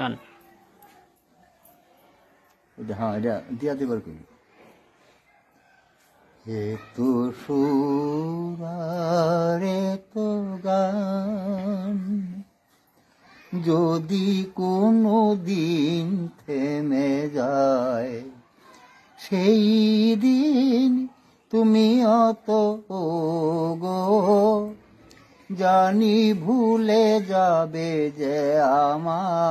গান। হ্যাঁ এটা দিয়া দেবার করি হে তো সুরারে তো গান, যদি কোনো দিন থেমে যায়, সেই দিন তুমি অত গো জানি ভুলে যাবে যে আমায়।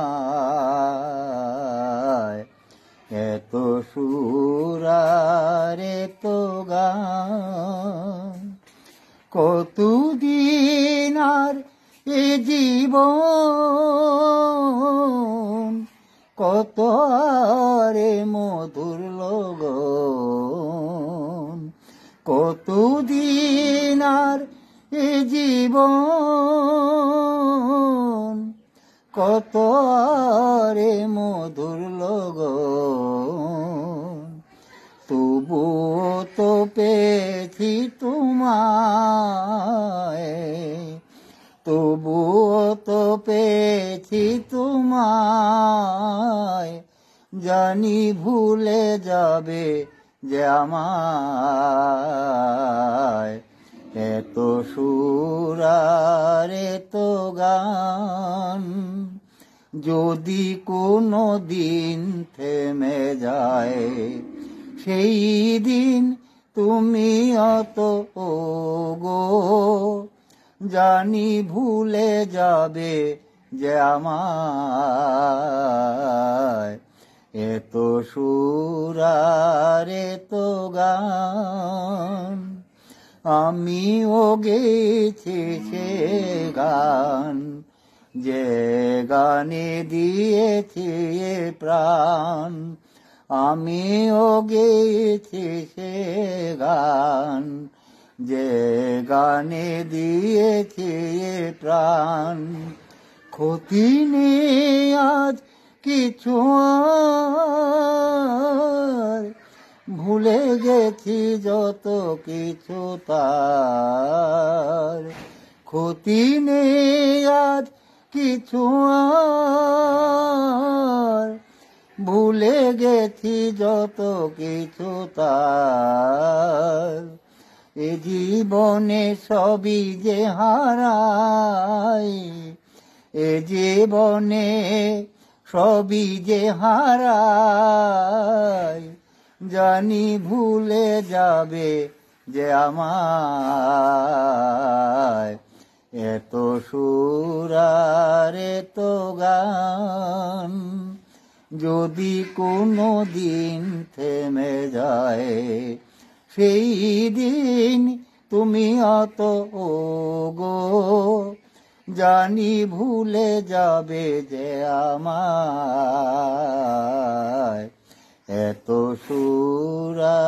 এত সুরারে তো গান, কতদিন আর এ জীবন, কত আরে মধুর লগন, কতদিন এ জীবন কত আরে মধুর লগন। তবুও তো পেয়েছি তোমায়, তবুও তো পেয়েছি তোমায়। জানি ভুলে যাবে যে আমায়। এত সুরার এত গান, যদি কোনো দিন থেমে যায়, সেই দিন তুমি অত গো জানি ভুলে যাবে যে আমায়, এত সুরার এত গান আমিও গেছি সে গান, যে গানে দিয়েছি প্রাণ। আমিও গেছি সে গান, যে গানে দিয়েছি প্রাণ। ক্ষতি নেই আজ কিছু আর ভুলে গেছি যত কিছু তার। ক্ষতি নেই আজ কিছু ভুলে গেছি যত কিছু তার। এ জীবনে সবই যে হারাই, এ জীবনে সবই যে হারাই। জানি ভুলে যাবে যে আমায়। এত সুরার এত গান, যদি কোনো দিন থেমে যায়, সেই দিন তুমি অত গো জানি ভুলে যাবে যে আমায়। এত সুরা